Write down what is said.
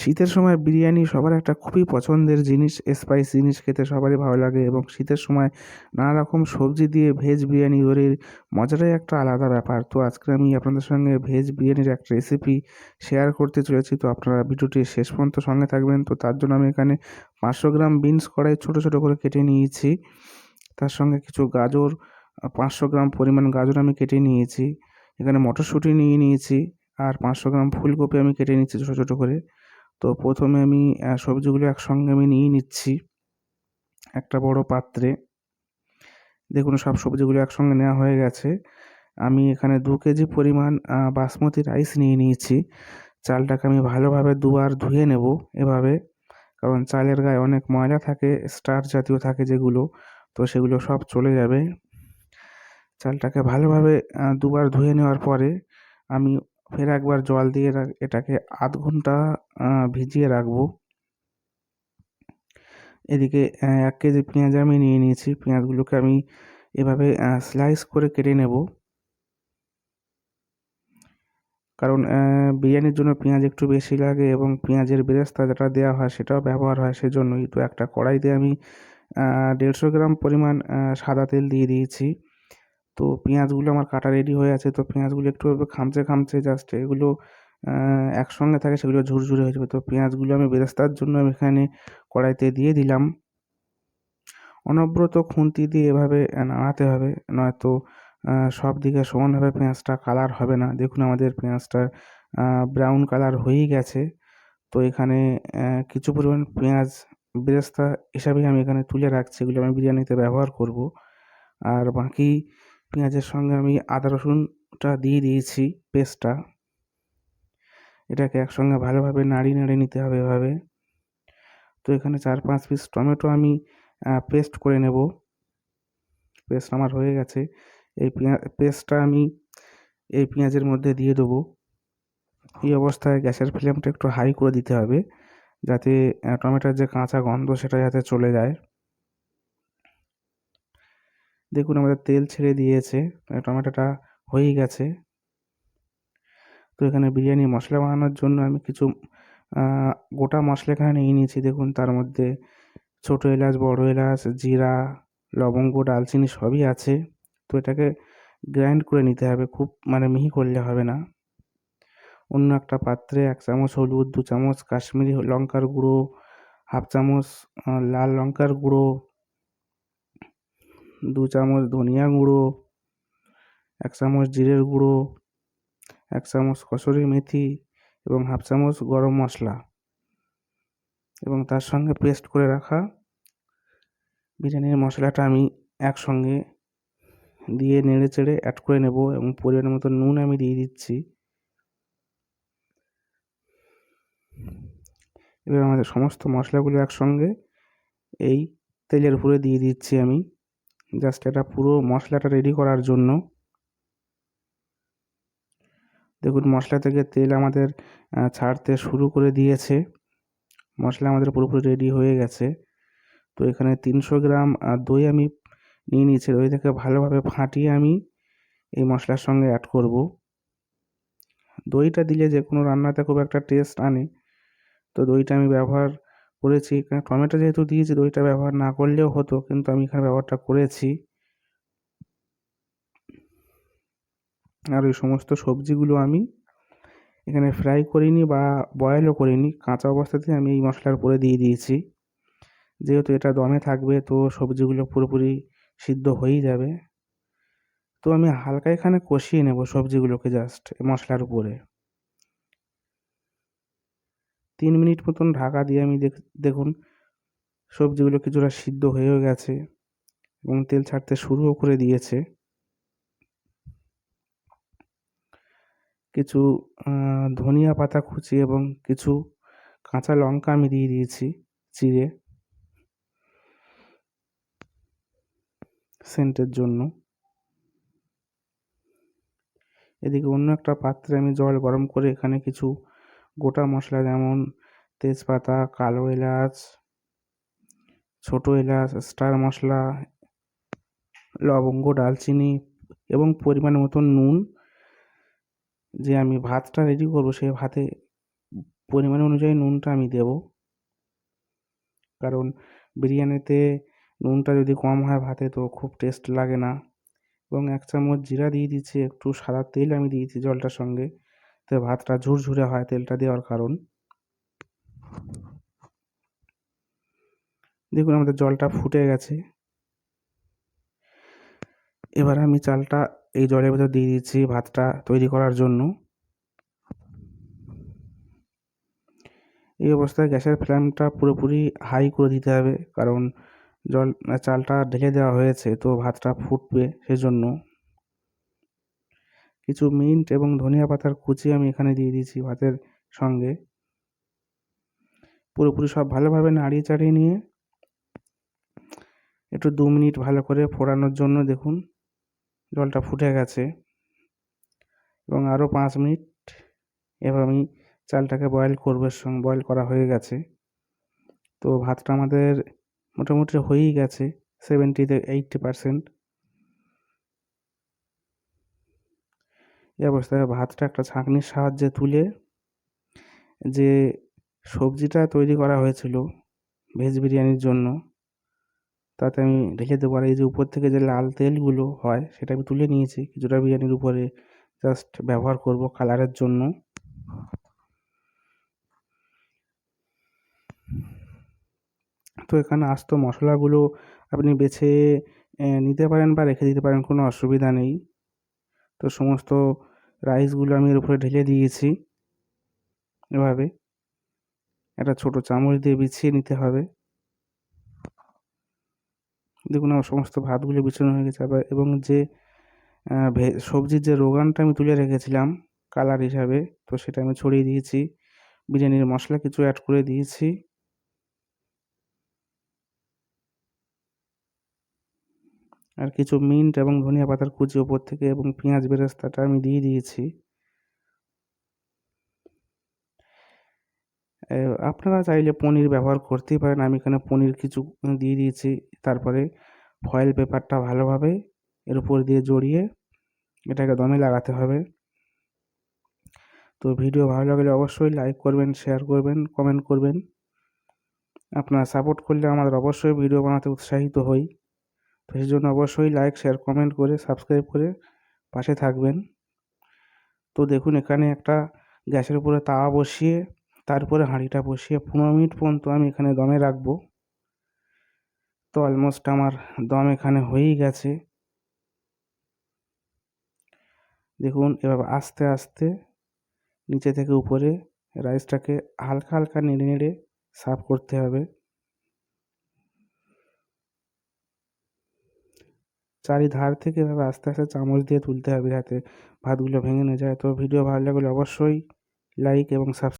শীতের সময় বিরিয়ানি সবার একটা খুবই পছন্দের জিনিস স্পাইস জিনিস খেতে সবারই ভালো লাগে এবং শীতের সময় নানা রকম সবজি দিয়ে ভেজ বিরিয়ানি তৈরির মজাটাই একটা আলাদা ব্যাপার। তো আজকে আমি আপনাদের সঙ্গে ভেজ বিরিয়ানির একটা রেসিপি শেয়ার করতে চলেছি, তো আপনারা ভিডিওটি শেষ পর্যন্ত সঙ্গে থাকবেন। তো তার জন্য আমি এখানে পাঁচশো গ্রাম বিনস কড়াই ছোটো ছোটো করে কেটে নিয়েছি। তার সঙ্গে কিছু গাজর, পাঁচশো গ্রাম পরিমাণ গাজর আমি কেটে নিয়েছি। এখানে মটরশুঁটি নিয়ে নিয়েছি আর পাঁচশো গ্রাম ফুলকপি আমি কেটে নিচ্ছি ছোটো ছোটো করে। তো প্রথমে আমি সবজিগুলো একসঙ্গে আমি নিয়ে নিচ্ছি, একটা বড় পাত্রে। দেখুন, সব সবজিগুলো একসঙ্গে নেওয়া হয়ে গেছে। আমি এখানে দু কেজি পরিমাণ বাসমতি রাইস নিয়ে নিয়েছি। চালটাকে আমি ভালোভাবে দুবার ধুয়ে নেব এভাবে, কারণ চালের গায়ে অনেক ময়লা থাকে, স্টার জাতীয় থাকে যেগুলো, তো সেগুলো সব চলে যাবে। চালটাকে ভালোভাবে দুবার ধুয়ে নেওয়ার পরে আমি ফের একবার জল দিয়ে এটাকে আধ ঘণ্টা ভিজিয়ে রাখব। এদিকে এক কেজি পেঁয়াজ আমি নিয়ে নিয়েছি। পেঁয়াজগুলোকে আমি এভাবে স্লাইস করে কেটে নেব। কারণ বিরিয়ানির জন্য পেঁয়াজ একটু বেশি লাগে এবং পেঁয়াজের বেরেস্তা যেটা দেওয়া হয় সেটাও ব্যবহার হয় সেজন্যই। তো একটা কড়াইতে আমি দেড়শো গ্রাম পরিমাণ সাদা তেল দিয়ে দিয়েছি। তো পেঁয়াজগুলো আমার কাটা রেডি হয়ে আছে। তো পেঁয়াজগুলো একটু খামচে খামচে জাস্ট এগুলো একসঙ্গে থাকে সেগুলো ঝুরঝুরে হয়ে যাবে। তো পেঁয়াজগুলো আমি বেরেস্তার জন্য আমি এখানে কড়াইতে দিয়ে দিলাম। অনবরত খুন্তি দিয়ে এভাবে নাড়াতে হবে, নয়তো সব দিকে সমানভাবে পেঁয়াজটা কালার হবে না। দেখুন আমাদের পেঁয়াজটা ব্রাউন কালার হয়েই গেছে। তো এখানে কিছু পরিমাণ পেঁয়াজ বেরেস্তা হিসাবেই আমি এখানে তুলে রাখছি। এগুলো আমি বিরিয়ানিতে ব্যবহার করব। আর বাকি পেঁয়াজের সঙ্গে আমি আদা রসুনটা দিয়ে দিয়েছি পেস্টটা এটাকে একসঙ্গে ভালোভাবে নাড়িয়ে নাড়িয়ে নিতে হবে এভাবে। তো এখানে চার পাঁচ পিস টমেটো আমি পেস্ট করে নেব। পেস্ট আমার হয়ে গেছে। এই পেস্টটা আমি এই পেঁয়াজের মধ্যে দিয়ে দেবো। এই অবস্থায় গ্যাসের ফ্লেমটা একটু হাই করে দিতে হবে। যাতে টমেটোর যে কাঁচা গন্ধ সেটা যাতে চলে যায়। দেখুন আমাদের তেল ছেড়ে দিয়েছে টমেটোটা হয়েই গেছে। তো এখানে বিরিয়ানি মশলা বানানোর জন্য আমি কিছু গোটা মশলা এখানে নিয়ে নিয়েছি। দেখুন, তার মধ্যে ছোটো এলাচ, বড় এলাচ, জিরা, লবঙ্গ, ডালচিনি সবই আছে। তো এটাকে গ্রাইন্ড করে নিতে হবে, খুব মানে মিহি করলে হবে না। অন্য একটা পাত্রে এক চামচ হলুদ, দু চামচ কাশ্মীরি লঙ্কার গুঁড়ো, হাফ চামচ লাল লঙ্কার গুঁড়ো দু চামচ ধনিয়া গুঁড়ো, এক চামচ জিরের গুঁড়ো, এক চামচ কসুরি মেথি এবং হাফ চামচ গরম মশলা এবং তার সঙ্গে পেস্ট করে রাখা বিরিয়ানির মশলাটা আমি একসঙ্গে দিয়ে নেড়ে চেড়ে অ্যাড করে নেব এবং পরিমাণ মতো নুন আমি দিয়ে দিচ্ছি। এবার আমাদের সমস্ত মশলাগুলো একসঙ্গে এই তেলের উপরে দিয়ে দিচ্ছি আমি। জাস্ট এটা পুরো মশলাটা রেডি করার জন্য। দেখুন, মশলা থেকে তেল আমাদের ছাড়তে শুরু করে দিয়েছে। মশলা আমাদের পুরোপুরি রেডি হয়ে গেছে। তো এখানে তিনশো গ্রাম দই আমি নিয়ে নিয়েছি। দই থেকে ভালোভাবে ফাটিয়ে আমি এই মশলার সঙ্গে অ্যাড করব। দইটা দিলে যে কোনো রান্নাতে খুব একটা টেস্ট আনে। তো দইটা আমি ব্যবহার করেছি। এখানে টমেটো যেহেতু দিয়েছি দইটা ব্যবহার না করলেও হতো, কিন্তু আমি এখানে ব্যবহারটা করেছি। আর ওই সমস্ত সবজিগুলো আমি এখানে ফ্রাই করিনি বা বয়েলও করিনি। কাঁচা অবস্থাতেই আমি এই মশলার উপরে দিয়ে দিয়েছি। যেহেতু এটা দমে থাকবে, তো সবজিগুলো পুরোপুরি সিদ্ধ হয়েই যাবে। তো আমি হালকা এখানে কষিয়ে নেব সবজিগুলোকে জাস্ট মশলার উপরে। তিন মিনিট মতন ঢাকা দিয়ে আমি দেখুন, সবজিগুলো কিছুটা সিদ্ধ হয়েও গেছে এবং তেল ছাড়তে শুরুও করে দিয়েছে। কিছু ধনিয়া পাতা কুচি এবং কিছু কাঁচা লঙ্কা আমি দিয়ে দিয়েছি চিড়ে সেন্টের জন্য। এদিকে অন্য একটা পাত্রে আমি জল গরম করে এখানে কিছু গোটা মশলা যেমন তেজপাতা, কালো এলাচ, ছোটো এলাচ, স্টার মশলা, লবঙ্গ, ডালচিনি এবং পরিমাণ মতন নুন যে আমি ভাতটা রেডি করব সেই ভাতে পরিমাণ অনুযায়ী নুনটা আমি দেব। কারণ বিরিয়ানিতে নুনটা যদি কম হয় ভাতে তো খুব টেস্ট লাগে না। এবং এক চামচ জিরা দিয়ে দিচ্ছি, একটু সাদা তেল আমি দিয়েছি জলটার সঙ্গে। তো ভাতটা ঝুরঝুরে হয় তেলটা দেওয়ার কারণ। দেখুন আমাদের জলটা ফুটে গেছে। এবার আমি চালটা এই জলের ভেতর দিয়ে দিচ্ছি ভাতটা তৈরি করার জন্য। এই অবস্থায় গ্যাসের ফ্লেমটা পুরোপুরি হাই করে দিতে হবে কারণ জল, চালটা ঢেলে দেওয়া হয়েছে তো ভাতটা ফুটবে সেজন্য। কিছু মিন্ট এবং ধনিয়া পাতার কুচি আমি এখানে দিয়ে দিয়েছি ভাতের সঙ্গে। পুরোপুরি সব ভালোভাবে নাড়িয়ে চাড়িয়ে নিয়ে একটু দু মিনিট ভালো করে ফোড়ানোর জন্য দেখুন জলটা ফুটে গেছে। এবং আরও পাঁচ মিনিট এবার আমি চালটাকে বয়েল করব সঙ্গে বয়েল করা হয়ে গেছে। তো ভাতটা আমাদের মোটামুটি হয়েই গেছে সেভেন্টিতে এইটটি পারসেন্ট এই অবস্থায় ভাতটা একটা ছাঁকনির সাহায্যে তুলে যে সবজিটা তৈরি করা হয়েছিল ভেজ বিরিয়ানির জন্য, তাতে আমি ঢেলে দেবো। আর এই যে উপর থেকে যে লাল তেলগুলো হয়, সেটা আমি তুলে নিয়েছি কিছুটা বিরিয়ানির উপরে। জাস্ট ব্যবহার করব কালারের জন্য। তো এখানে আস্ত মশলাগুলো আপনি বেছে নিতে পারেন বা রেখে দিতে পারেন, কোনো অসুবিধা নেই। তো সমস্ত রাইসগুলো আমি এর উপরে ঢেলে দিয়েছি। এভাবে একটা ছোটো চামচ দিয়ে বিছিয়ে নিতে হবে। দেখুন আমার সমস্ত ভাতগুলো বিছানো হয়ে গেছে। আবার এবং যে সবজির যে রোগানটা আমি তুলে রেখেছিলাম কালার হিসাবে, তো সেটা আমি ছড়িয়ে দিয়েছি। বিরিয়ানির মশলা কিছু অ্যাড করে দিয়েছি। আর কিছু মিন্ট এবং ধনিয়া পাতার কুচি ওপর থেকে এবং পেঁয়াজ বেরেস্তাটা আমি দিয়ে দিয়েছি। আপনারা চাইলে পনির ব্যবহার করতেই পারেন। আমি এখানে পনির কিছু দিয়ে দিয়েছি। তারপরে ফয়েল পেপারটা ভালোভাবে এর উপর দিয়ে জড়িয়ে এটাকে দমে লাগাতে হবে। তো ভিডিও ভালো লাগলে অবশ্যই লাইক করবেন শেয়ার করবেন কমেন্ট করবেন। আপনারা সাপোর্ট করলে আমাদের অবশ্যই ভিডিও বানাতে উৎসাহিত হই। তো সেই জন্য অবশ্যই লাইক শেয়ার কমেন্ট করে সাবস্ক্রাইব করে পাশে থাকবেন। তো দেখুন, এখানে একটা গ্যাসের উপরে তাওয়া বসিয়ে, তারপরে হাঁড়িটা বসিয়ে পনেরো মিনিট পর্যন্ত আমি এখানে দমে রাখব। তো অলমোস্ট আমার দম এখানে হয়েই গেছে। দেখুন এবার আস্তে আস্তে নিচে থেকে উপরে রাইসটাকে হালকা হালকা নেড়ে নেড়ে সার্ভ করতে হবে। চারিধার থেকে এভাবে আস্তে আস্তে চামচ দিয়ে তুলতে হবে যাতে ভাতগুলো ভেঙে না যায়। তো ভিডিও ভালো লাগলে অবশ্যই লাইক এবং সাবস্ক্রাইব